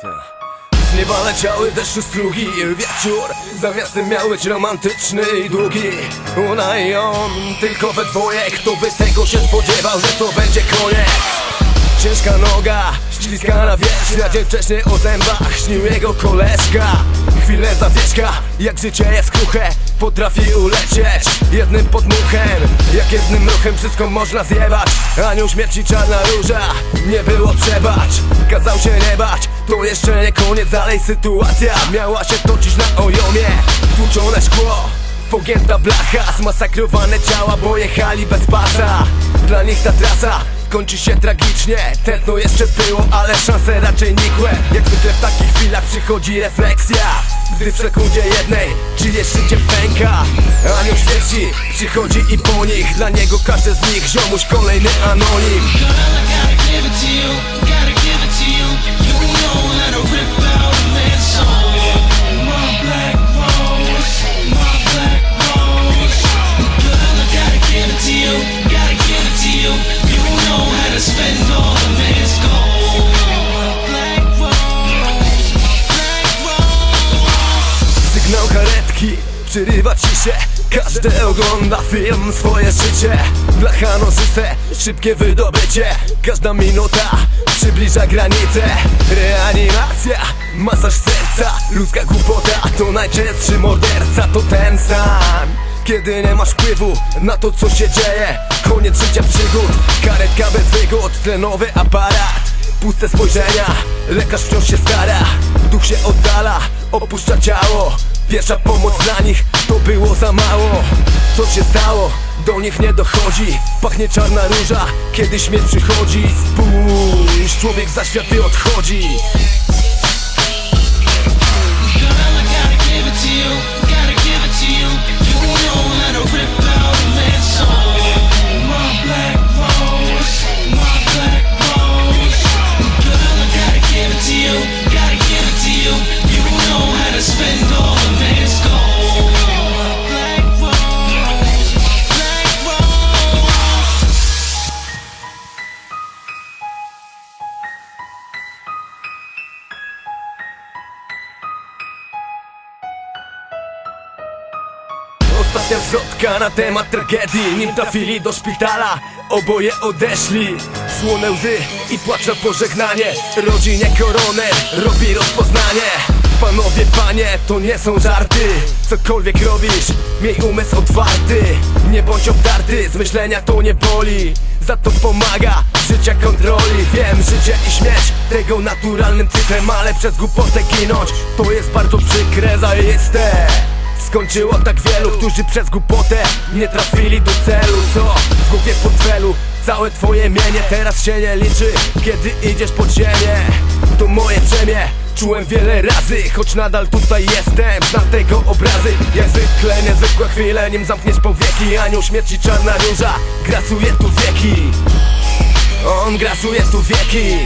Z nieba leciały deszczu strugi Wieczór. Zamiast miał być romantyczny i długi. Ona i on, tylko we dwoje. Kto by tego się spodziewał, że to będzie koniec Ciężka noga, śliskana wieś Na dzień wcześniej o zębach śnił jego koleżka. Chwilę zawieszka, jak życie jest kruche Potrafi ulecieć. Jednym podmuchem Jak jednym ruchem wszystko można zjebać. Anioł śmierci czarna róża, nie było przebacz. Kazał się nie bać, to jeszcze nie koniec Dalej sytuacja miała się toczyć na ojomie. Tłuczone szkło Pogięta blacha, zmasakrowane ciała, bo jechali bez pasa. Dla nich ta trasa kończy się tragicznie. Tętno jeszcze było, ale szanse raczej nikłe. Jak zwykle w takich chwilach przychodzi refleksja. Gdy w sekundzie jednej czyjeś życie pęka Anioł śmierci przychodzi i po nich. Dla niego każdy z nich ziomuś kolejny anonim karetki przerywa ciszę Każdy ogląda film, swoje życie. Blacha nożyce, szybkie wydobycie. Każda minuta przybliża granicę Reanimacja, masaż serca. Ludzka głupota, to najczęstszy morderca. To ten sam kiedy nie masz wpływu na to co się dzieje. Koniec życia przygód, karetka bez wygód. Tlenowy aparat. Puste spojrzenia, lekarz wciąż się stara. Duch się oddala, opuszcza ciało. Pierwsza pomoc dla nich to było za mało. Co się stało? Do nich nie dochodzi. Pachnie czarna róża, kiedy śmierć przychodzi. Spójrz, człowiek za światy odchodzi Ostatnia zwrotka na temat tragedii. Nim trafili do szpitala Oboje odeszli. Słone łzy i płacz na pożegnanie. Rodzinie koroner robi rozpoznanie. Panowie, panie, to nie są żarty. Cokolwiek robisz, miej umysł otwarty. Nie bądź obdarty, z myślenia to nie boli. Za to pomaga życia kontroli. Wiem, życie i śmierć tego naturalnym cyklem Ale przez głupotę ginąć to jest bardzo przykre, zaiste Skończyło tak wielu, którzy przez głupotę nie trafili do celu. Co? W głowie portfelu, całe twoje mienie Teraz się nie liczy, kiedy idziesz pod ziemię. To moje brzemię, czułem wiele razy Choć nadal tutaj jestem, znam tego obrazy. Jak zwykle niezwykłe chwile, nim zamkniesz powieki. Anioł śmierci, czarna róża, grasuje tu wieki. On grasuje tu wieki